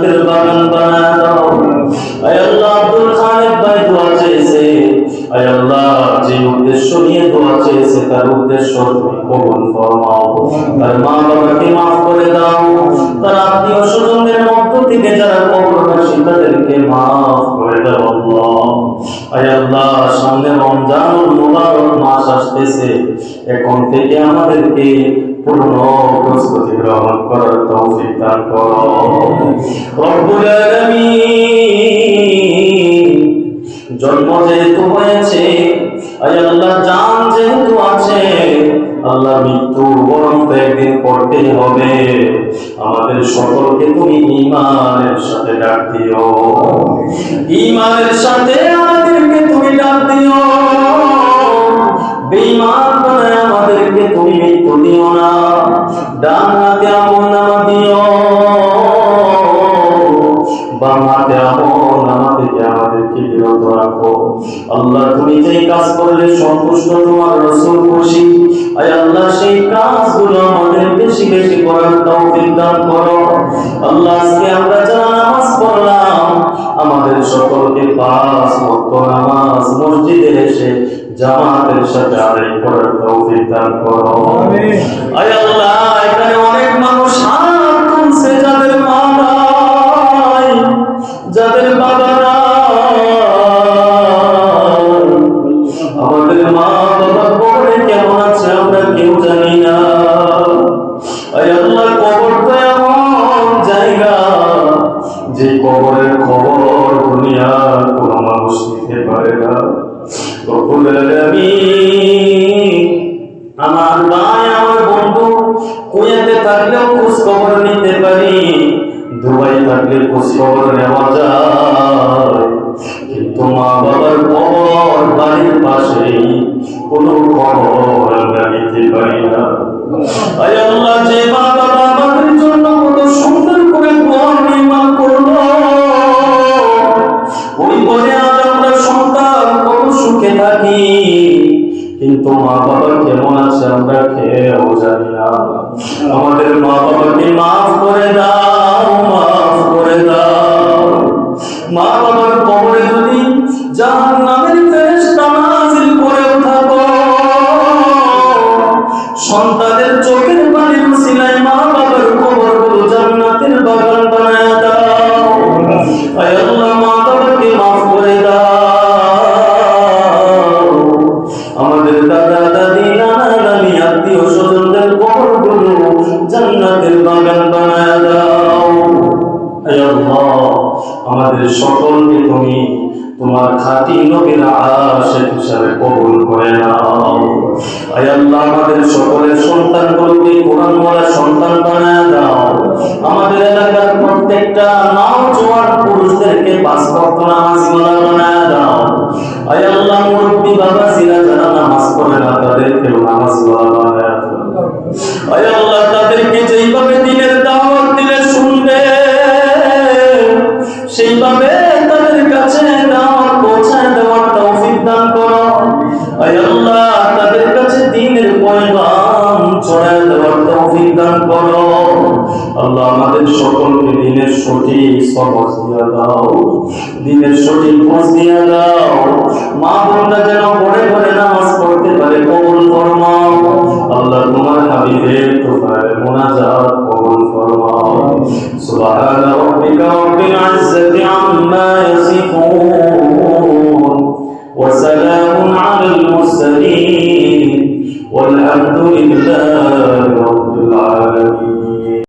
জান্নাতের বাগান বানায় দাও। আয় আল্লাহ আব্দুল খালেক ভাই দোয়া চেয়েছে। আয় আল্লাহ যে উদ্দেশ্য নিয়ে দোয়া চেয়েছে, তার উদ্দেশ্য কবুল ফরমাও। তার মা বাবাকে মাফ করে দাও। তার আত্মীয় স্বজনদের মধ্য থেকে যারা কবরবাসী তাদেরকে মাফ করে দাও আল্লাহ। আয় আল্লাহ, সামনে রমজানুল মুবারক মাস আসতেছে। এখন থেকে আমাদেরকে গ্রহণ করার তৌফিক দান রব্বুল জন্ম যেহেতু হয়েছে আল্লাহ জান যেহেতু আছে আল্লাহ মৃত্যু একদিন পড়তেই হবে। আমাদের সকলকে তুমি ইমানের সাথে ডাক দিও। ইমানের সাথে আমাদেরকে তুমি ডাক দিও। ডান হাতে আমল নামা দিও বাম হাতে আমল নামা থেকে আমাদেরকে বিরত রাখো। আল্লাহ তুমি যেই কাজ করলে সন্তুষ্ট তোমার রসুল খুশি। আয় আল্লাহ সেই কাজগুলো আমাদের বেশি বেশি করার তৌফিক দান করো। আল্লাহ আজকে আমরা যারা নামাজ পড়লাম আমাদের সকলকে পাঁচ ওয়াক্ত নামাজ মসজিদে এসে জামাতের সাথে আদায় করার তৌফিক দান করো। আয় আল্লাহ আয় কবর তো এমন জায়গা যে কবরের খবর দুনিয়ার কোনো মানুষ নিতে পারে না। আমার ভাই, আমার বন্ধু, কুয়েতে থাকলেও খোঁজ খবর নিতে পারি, দুবাই থাকলে খোঁজ খবর নেওয়া যায়। কিন্তু মা বাবার খবর বাড়ির পাশেই কোনো খবর আমরা নিতে পারি না। আল্লাহ, যে বাবা কিন্তু মা বাবা কেমন আছে আমরা খেয়েও জানি না। আমাদের মা বাবাকে মাফ করে দাও, মাফ করে দাও। মা বাবার কবরে যদি জাহান নামের ফেরেশতা নাজিল করে থাকো সন্তানের চোখের আমাদের সকলকে তুমি তোমার খাঁটি নবীর আশেক হিসাবে কবুল করে নাও। আল্লাহ, আমাদের সকলের সন্তানগুলোকে কোরআন বলা সন্তান বানায় দাও। আমাদের এলাকার প্রত্যেকটা নাও জোয়ার পুরুষদেরকে পাঁচ ভক্ত নামাজ বানায় দাও। আয় আল্লাহ, মুরব্বী বাবা সিরা যারা নামাজ পড়ে না, তাদেরকেও নামাজ বানায় দাও। আয় আল্লাহ, তাদেরকে করো আল্লাহ আমাদের সকলকে দিনের সঠিক সবজ দিয়া দাও দিনের সঠিক খোঁজ দিয়া দাও মা বোনরা যেন ঘরে ঘরে নামাজ পড়তে পারে কবুল ফরমাও আল্লাহ তোমার হাবিবের তোফায় মোনাজাত কবুল ফরমাও সুবহান রাব্বিকা রব্বিল ইজ্জাতি আম্মা ইয়াসিফুন وسلام على المرسلين والحمد لله رب العالمين